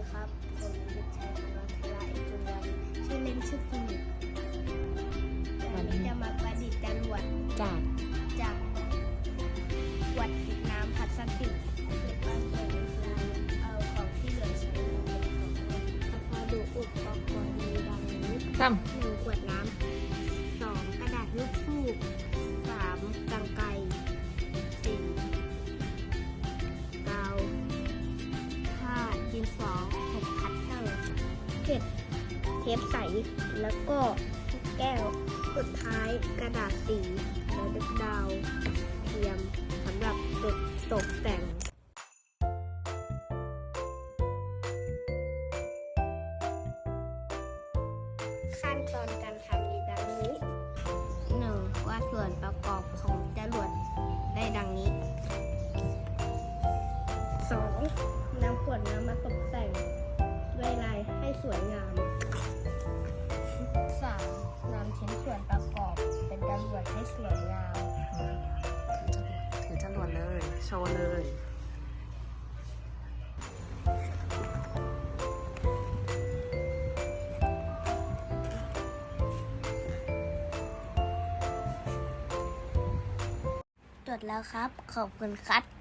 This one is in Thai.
ดีครับ ผมเด็กชายธนวัฒน์เอกจุลวันชื่อเล่นชื่อฟินิกวันนี้จะมาประดิษฐ์จรวดจากจากขวดน้ำพลาสติกหรือว่าเปิดในฟลายเอาของที่เหลือใช้มาเป็นของเล่นพอดูอุปกรณ์มีดังนี้ซ้หนึ่งขวดน้ำ เจ็ดเทปใส แล้วก็แก้วสุดท้ายกระดาษสีแล้วดึกดาวเทียมสำหรับตกตกแต่งขั้นตอนการทำมีดังนี้ 1. วาส่วนประกอบของจรวดได้ดังนี้ 2. นำขวดน้ำมาตกแต่ง ประกอบเป็นจรวดให้สวยงามถือจรวดเลย โชว์เลย จดแล้วครับ ขอบคุณครับ